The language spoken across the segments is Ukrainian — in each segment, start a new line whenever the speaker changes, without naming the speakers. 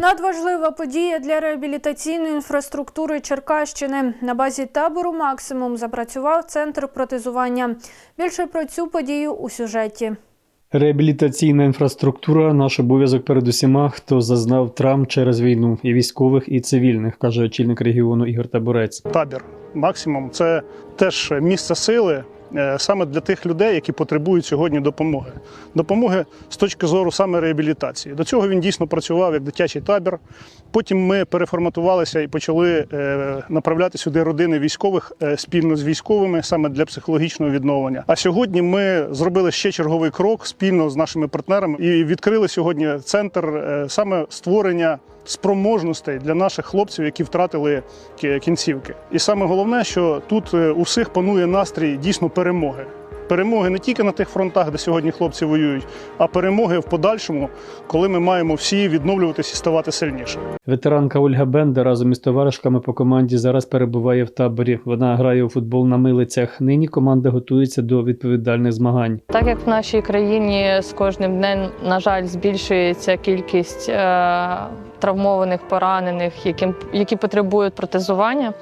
Надважлива подія для реабілітаційної інфраструктури Черкащини. На базі табору Максимум запрацював центр протезування. Більше про цю подію у сюжеті.
Реабілітаційна інфраструктура наш обов'язок перед усіма, хто зазнав травм через війну, і військових, і цивільних, каже очільник регіону Ігор Таборець.
табір максимум це теж місце сили саме для тих людей, які потребують сьогодні допомоги. Допомоги з точки зору саме реабілітації. До цього він дійсно працював як дитячий табір. Потім ми переформатувалися і почали е, направляти сюди родини військових е, спільно з військовими саме для психологічного відновлення. А сьогодні ми зробили ще черговий крок спільно з нашими партнерами і відкрили сьогодні центр е, саме створення спроможностей для наших хлопців, які втратили кінцівки. І саме головне, що тут е, у всіх панує настрій дійсно перемоги. Перемоги не тільки на тих фронтах, де сьогодні хлопці воюють, а перемоги в подальшому, коли ми маємо всі відновлюватись і ставати сильніше.
Ветеранка Ольга Бенда разом із товаришками по команді зараз перебуває в таборі. Вона грає у футбол на милицях. Нині команда готується до відповідальних змагань.
Так як в нашій країні з кожним днем, на жаль, збільшується кількість е, травмованих, поранених, яким, які потребують протезування.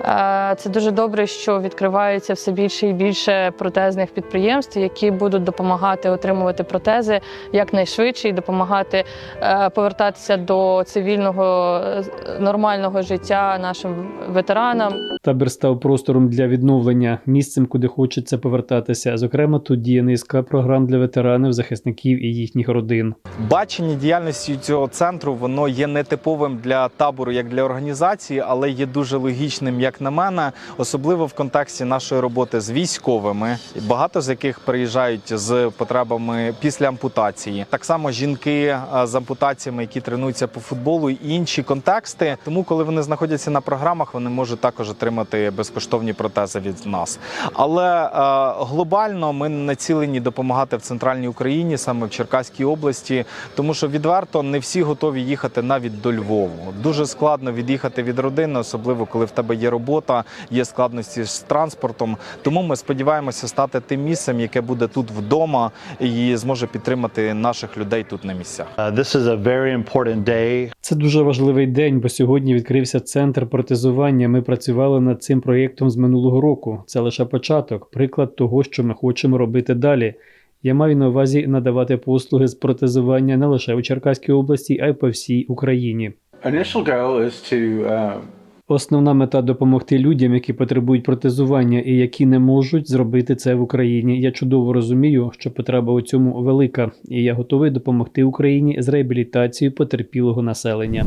е, Це дуже добре, що відкривається все більше і більше протезних підприємств, які будуть допомагати отримувати протези якнайшвидше і допомагати е, повертатися до цивільного е, нормального життя нашим ветеранам.
Табір став простором для відновлення, місцем, куди хочеться повертатися. Зокрема, тут діє низка програм для ветеранів, захисників і їхніх родин.
Бачення діяльності цього центру воно є нетиповим для табору як для організації, але є дуже логічним, як на мене, особливо в контексті нашої роботи з військовими, багато з яких приїжджають з потребами після ампутації. Так само жінки з ампутаціями, які тренуються по футболу, і інші контексти. Тому, коли вони знаходяться на програмах, вони можуть також отримати безкоштовні протези від нас. Але е, глобально ми націлені допомагати в центральній Україні, саме в Черкаській області, тому що відверто не всі готові їхати навіть до Львову. Дуже складно від'їхати від родини, особливо коли в тебе є робота, є складності з транспортом. Тому ми сподіваємося стати тим місцем, яке буде тут вдома і зможе підтримати наших людей тут на місцях.
Uh, this is a very important day.
Це дуже важливий день, бо сьогодні відкрився центр протезування. Ми працювали над цим проєктом з минулого року. Це лише початок, приклад того, що ми хочемо робити далі. Я маю на увазі надавати послуги з протезування не лише у Черкаській області, а й по всій Україні.
uh,
Основна мета допомогти людям, які потребують протезування і які не можуть зробити це в Україні. Я чудово розумію, що потреба у цьому велика, і я готовий допомогти Україні з реабілітацією потерпілого населення.